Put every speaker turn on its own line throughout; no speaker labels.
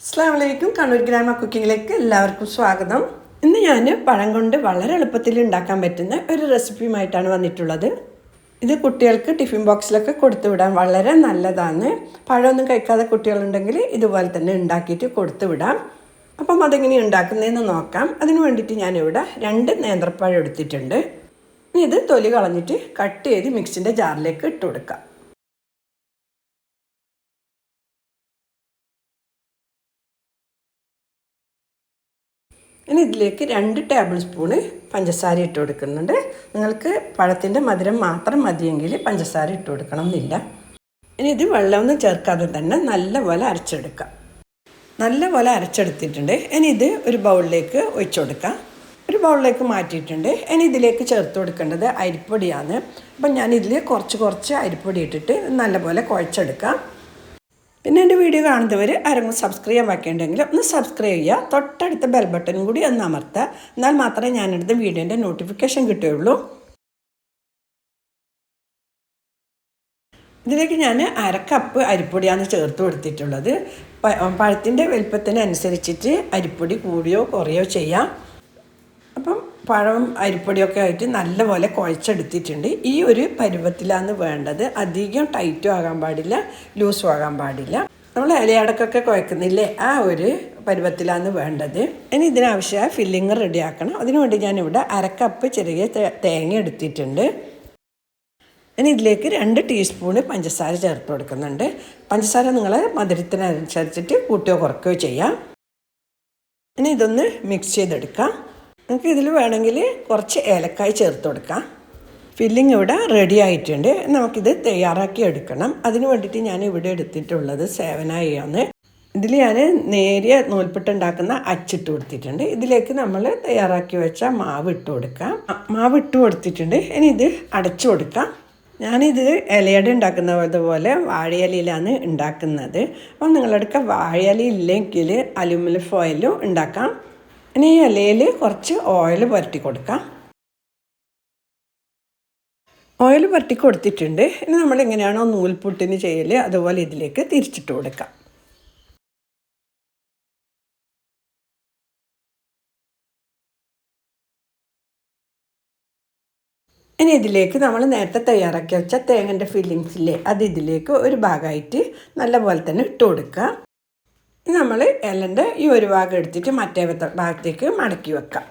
അസ്സാം വലൈക്കും കണ്ണൂർ ഗ്രാമ കുക്കിങ്ങിലേക്ക് എല്ലാവർക്കും സ്വാഗതം. ഇന്ന് ഞാൻ പഴം കൊണ്ട് വളരെ എളുപ്പത്തിൽ ഉണ്ടാക്കാൻ പറ്റുന്ന ഒരു റെസിപ്പിയുമായിട്ടാണ് വന്നിട്ടുള്ളത്. ഇത് കുട്ടികൾക്ക് ടിഫിൻ ബോക്സിലൊക്കെ കൊടുത്തു വിടാൻ വളരെ നല്ലതാണ്. പഴമൊന്നും കഴിക്കാതെ കുട്ടികളുണ്ടെങ്കിൽ ഇതുപോലെ തന്നെ ഉണ്ടാക്കിയിട്ട് കൊടുത്തു വിടാം അപ്പം അതെങ്ങനെ ഉണ്ടാക്കുന്നതെന്ന് നോക്കാം. അതിന് വേണ്ടിയിട്ട് ഞാനിവിടെ രണ്ട് നേന്ത്രപ്പഴം എടുത്തിട്ടുണ്ട്. ഇനി ഇത് തൊലി കളഞ്ഞിട്ട് കട്ട് ചെയ്ത് മിക്സിന്റെ ജാറിലേക്ക് ഇട്ട് കൊടുക്കാം. ഇനി ഇതിലേക്ക് രണ്ട് ടേബിൾ സ്പൂണ് പഞ്ചസാര ഇട്ട് കൊടുക്കുന്നുണ്ട്. നിങ്ങൾക്ക് പഴത്തിന്റെ മധുരം മാത്രം മതിയെങ്കിൽ പഞ്ചസാര ഇട്ട് കൊടുക്കണം എന്നില്ല ഇനി ഇത് വെള്ളമൊന്നും ചേർക്കാതെ തന്നെ നല്ലപോലെ അരച്ചെടുക്കാം. നല്ലപോലെ അരച്ചെടുത്തിട്ടുണ്ട്. ഇനി ഇത് ഒരു ബൗളിലേക്ക് ഒഴിച്ചു കൊടുക്കാം. ഒരു ബൗളിലേക്ക് മാറ്റിയിട്ടുണ്ട്. ഇനി ഇതിലേക്ക് ചേർത്ത് കൊടുക്കേണ്ടത് അരിപ്പൊടിയാണ്. അപ്പം ഞാൻ കുറച്ച് കുറച്ച് അരിപ്പൊടി ഇട്ടിട്ട് നല്ലപോലെ കുഴച്ചെടുക്കാം. പിന്നെ എന്റെ വീഡിയോ കാണുന്നവർ ആരെങ്കിലും സബ്സ്ക്രൈബ് ചെയ്യാൻ വയ്ക്കേണ്ടെങ്കിൽ ഒന്ന് സബ്സ്ക്രൈബ് ചെയ്യുക. തൊട്ടടുത്ത ബെൽ ബട്ടനും കൂടി ഒന്ന് അമർത്തുക. എന്നാൽ മാത്രമേ ഞാനെടുത്ത വീഡിയോന്റെ നോട്ടിഫിക്കേഷൻ കിട്ടുകയുള്ളൂ. ഇതിലേക്ക് ഞാൻ അരക്കപ്പ് കപ്പ് അരിപ്പൊടിയാണ് ചേർത്ത് കൊടുത്തിട്ടുള്ളത്. പഴത്തിന്റെ വലുപ്പത്തിനനുസരിച്ചിട്ട് അരിപ്പൊടി കൂടിയോ കുറയോ ചെയ്യാം. അപ്പം പഴം അരിപ്പൊടിയൊക്കെ ആയിട്ട് നല്ലപോലെ കുഴച്ചെടുത്തിട്ടുണ്ട്. ഈ ഒരു പരുവത്തിലാണ് വേണ്ടത്. അധികം ടൈറ്റും ആകാൻ പാടില്ല ലൂസും ആകാൻ പാടില്ല. നമ്മൾ ഇലയടക്കൊക്കെ കുഴക്കുന്നില്ലേ? ആ ഒരു പരുവത്തിലാണ് വേണ്ടത്. ഇനി ഇതിനാവശ്യമായ ഫില്ലിങ് റെഡിയാക്കണം. അതിനുവേണ്ടി ഞാനിവിടെ അരക്കപ്പ് ചെറിയ തേങ്ങ എടുത്തിട്ടുണ്ട്. ഇനി ഇതിലേക്ക് രണ്ട് ടീസ്പൂണ് പഞ്ചസാര ചേർത്ത് കൊടുക്കുന്നുണ്ട്. പഞ്ചസാര നിങ്ങൾ മധുരത്തിനനുസരിച്ചിട്ട് കൂട്ടുകയോ കുറയ്ക്കുകയോ ചെയ്യാം. ഇനി ഇതൊന്ന് മിക്സ് ചെയ്തെടുക്കാം. നിങ്ങൾക്ക് ഇതിൽ വേണമെങ്കിൽ കുറച്ച് ഏലക്കായ് ചേർത്ത് കൊടുക്കാം. ഫില്ലിംഗ് ഇവിടെ റെഡി ആയിട്ടുണ്ട്. നമുക്കിത് തയ്യാറാക്കി എടുക്കണം. അതിന് വേണ്ടിയിട്ട് ഞാൻ ഇവിടെ എടുത്തിട്ടുള്ളത് സേവനായിയാണ്. ഇതിൽ ഞാൻ നേരിയ നൂൽപ്പെട്ടുണ്ടാക്കുന്ന അച്ചിട്ട് കൊടുത്തിട്ടുണ്ട്. ഇതിലേക്ക് നമ്മൾ തയ്യാറാക്കി വെച്ച മാവ് ഇട്ട് കൊടുക്കാം. മാവ് ഇട്ട് കൊടുത്തിട്ടുണ്ട്. ഇനി ഇത് അടച്ചു കൊടുക്കാം. ഞാനിത് ഇലയുടെ ഉണ്ടാക്കുന്നത് പോലെ വാഴയിലയിലാണ് ഉണ്ടാക്കുന്നത്. അപ്പം നിങ്ങളടുക്ക വാഴയില ഇല്ലെങ്കിൽ അലുമിനിയം ഫോയിലും ഉണ്ടാക്കാം. ഇനി ഈ ഇലയിൽ കുറച്ച് ഓയിൽ പുരട്ടി കൊടുക്കാം. ഓയിൽ പുരട്ടി കൊടുത്തിട്ടുണ്ട്. ഇനി നമ്മൾ എങ്ങനെയാണോ നൂൽപുട്ടിന് ചെയ്യൽ അതുപോലെ ഇതിലേക്ക് തിരിച്ചിട്ട് കൊടുക്കാം. ഇനി ഇതിലേക്ക് നമ്മൾ നേരത്തെ തയ്യാറാക്കി വെച്ച തേങ്ങന്റെ ഫില്ലിങ്സില്ലേ അത് ഇതിലേക്ക് ഒരു ഭാഗമായിട്ട് നല്ല പോലെ തന്നെ ഇട്ട് കൊടുക്കുക. നമ്മൾ ഇലന്റെ ഈ ഒരു ഭാഗം എടുത്തിട്ട് മറ്റേ ഭാഗത്തേക്ക് മടക്കി വെക്കാം.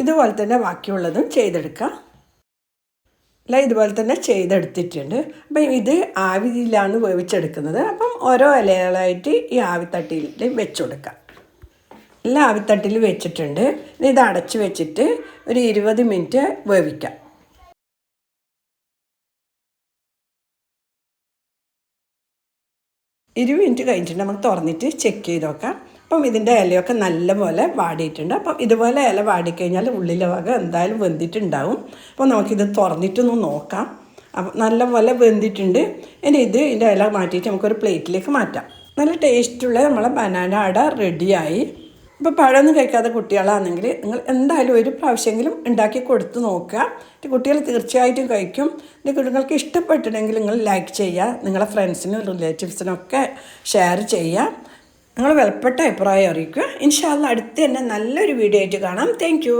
ഇതുപോലെ തന്നെ ബാക്കിയുള്ളതും ചെയ്തെടുക്കാം. അല്ല ഇതുപോലെ തന്നെ ചെയ്തെടുത്തിട്ടുണ്ട്. അപ്പം ഇത് ആവിയിലാണ് വേവിച്ചെടുക്കുന്നത്. അപ്പം ഓരോ ഇലകളായിട്ട് ഈ ആവിത്തട്ടിയിൽ വെച്ച് കൊടുക്കാം എല്ലാം ആവിത്തട്ടിൽ വെച്ചിട്ടുണ്ട്. ഇത് അടച്ച് വെച്ചിട്ട് ഒരു ഇരുപത് മിനിറ്റ് വേവിക്കാം. ഇരുപത് മിനിറ്റ് കഴിഞ്ഞിട്ട് നമുക്ക് തുറന്നിട്ട് ചെക്ക് ചെയ്ത് നോക്കാം. അപ്പം ഇതിന്റെ ഇലയൊക്കെ നല്ലപോലെ വാടിയിട്ടുണ്ട്. അപ്പം ഇതുപോലെ ഇല വാടിക്കഴിഞ്ഞാൽ ഉള്ളിലെ വക എന്തായാലും വെന്തിട്ടുണ്ടാവും. അപ്പോൾ നമുക്കിത് തുറന്നിട്ടൊന്ന് നോക്കാം. അപ്പം നല്ലപോലെ വെന്തിട്ടുണ്ട്. ഇനി ഇത് ഇതിന്റെ ഇല മാറ്റിയിട്ട് നമുക്കൊരു പ്ലേറ്റിലേക്ക് മാറ്റാം. നല്ല ടേസ്റ്റുള്ള നമ്മളെ ബനാന അട റെഡിയായി ഇപ്പോൾ പഴമൊന്നും കഴിക്കാത്ത കുട്ടികളാണെങ്കിൽ നിങ്ങൾ എന്തായാലും ഒരു പ്രാവശ്യമെങ്കിലും ഉണ്ടാക്കി കൊടുത്ത് നോക്കുക. കുട്ടികൾ തീർച്ചയായിട്ടും കഴിക്കും. നിങ്ങൾക്ക് ഇഷ്ടപ്പെട്ടിട്ടുണ്ടെങ്കിൽ നിങ്ങൾ ലൈക്ക് ചെയ്യുക. നിങ്ങളെ ഫ്രണ്ട്സിനും റിലേറ്റീവ്സിനും ഒക്കെ ഷെയർ ചെയ്യുക. നിങ്ങൾ വിലപ്പെട്ട അഭിപ്രായം അറിയിക്കുക. ഇൻഷാല്ല അടുത്ത് തന്നെ നല്ലൊരു വീഡിയോ ആയിട്ട് കാണാം. താങ്ക്